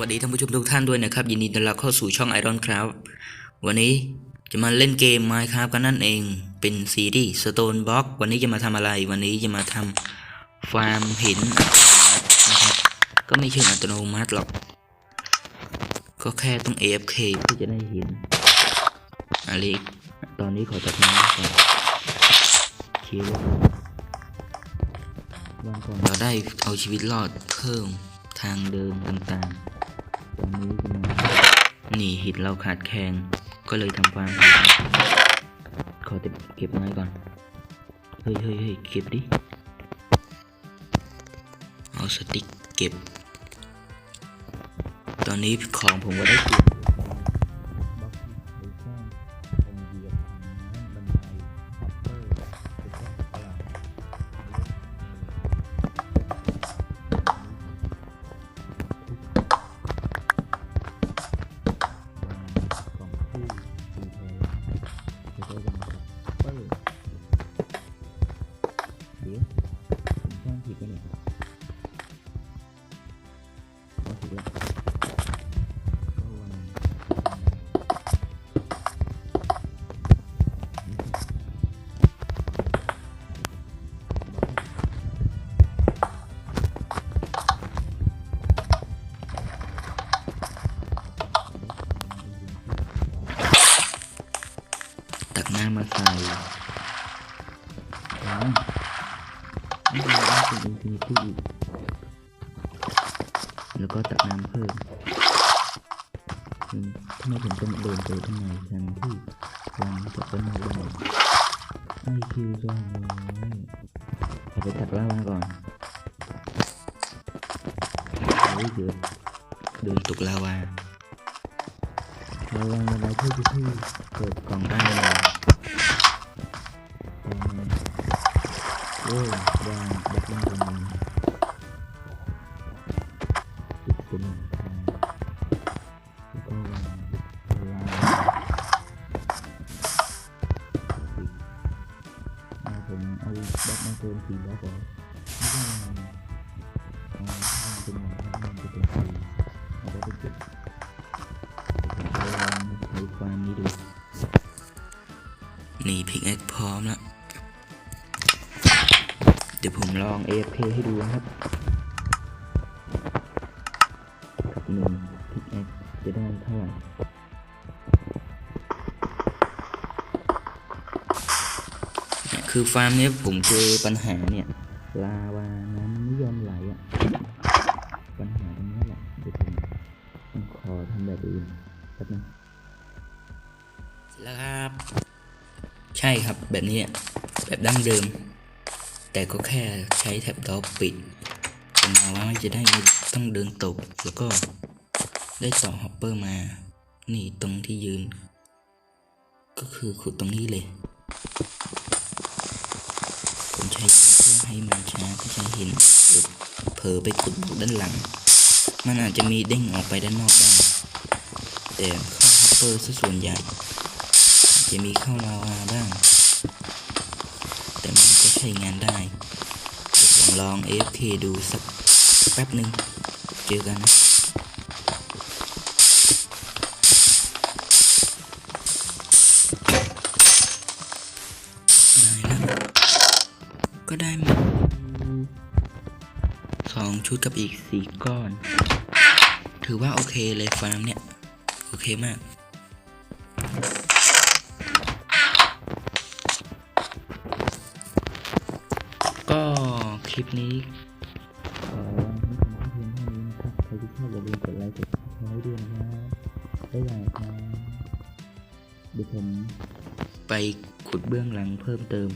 วัสดีท่านผู้ชมทุกท่านด้วยนะครับ ยินดีต้อนรับเข้าสู่ช่อง Iron Craft วันนี้จะมาเล่นเกม Minecraft กันนั่นเองเป็นซีรีส์ Stone Block วันนี้จะมาทำอะไร วันนี้จะมาทำฟาร์มหินนะครับก็ไม่เชิงอัตโนมัติหรอก ก็แค่ต้อง AFK เพื่อจะได้หินอะไรตอนนี้ขอตัดไม้ก่อนคิววันก่อนเราได้เอาชีวิตรอดเพิ่มทางเดินต่างๆ นนี้จะมาหนีหินเราขาดแคลนก็เลยทำความขอเก็บเก็บไม้ก่อน เฮ้ยเฮ้ยเฮ้ยเก็บดิ เอาสติ๊กเก็บ ตอนนี้ของผมก็ได้เก็บ เอาผิดแล้วก็วางตักน้ำมาใส่ล้างนี่เราได้เป็นอินฟินิตี้อีก แล้วก็ตักน้ำเพิ่มทำไมผมต้องเดินไปข้างในทางที่วางจากต้นไม้ได้ไอคิวสองร้อยขอไปตักเล่างก่อนโอ้ยเดือดเดินตกลาวาระวังระบายที่ที่เกิดกล่องได้เลยอืมโอ้ยวางแบบนั้นตรง เอาแบบมาเติมสีแล้วก่อนไม่ใช่วางเอาวางเป็นหนึ่งมันจะเป็นสีเอาไปเก็บผมจะลองใช้ความนี้ดูนี่พิกแอคพร้อมแล้วเดี๋ยวผมลอง AFK ให้ดูนะครับกับหนึ่งพิกแอคจะได้เท่าไหร่ คือฟาร์มเนี้ยผมเจอปัญหาเนี่ยลาวาน้ำไม่ยอมไหลอะ ปัญหาตรงนี้แหละเดี๋ยวผมต้องขอทำแบบอื่นแป๊บนึงแล้วครับ ใช่ครับแบบนี้อะแบบดั้งเดิม แต่ก็แค่ใช้แท็บดอกปิดผมมาว่ามันจะได้ไม่ต้องเดินตกแล้วก็ได้ต่อฮอปเปอร์มา นี่ตรงที่ยืน ก็คือขุดตรงนี้เลย ใช้เพื่อให้มันช้าก็ใช้หินหรือเผลอไปขุดด้านหลัง มันอาจจะมีเด้งออกไปด้านนอกบ้างแต่เข้าฮอปเปอร์ซะส่วนใหญ่ จะมีเข้าลาวาบ้าง แต่มันก็ใช้งานได้เดี๋ยวผมลอง AFK ดูสักแป๊บหนึ่งเจอกันนะ 2 ชุดกับอีก 4 ก้อน ถือว่าโอเคเลยฟาร์มเนี่ย โอเคมากก็คลิปนี้ขอให้คุณค่นี้นะครับใครที่ชอบอย่าลืมกดไลค์กดแชร์ด้วยนะครับได้ยางครัเดี๋ยวผมไปขุดเบื้องหลังเพิ่มเติม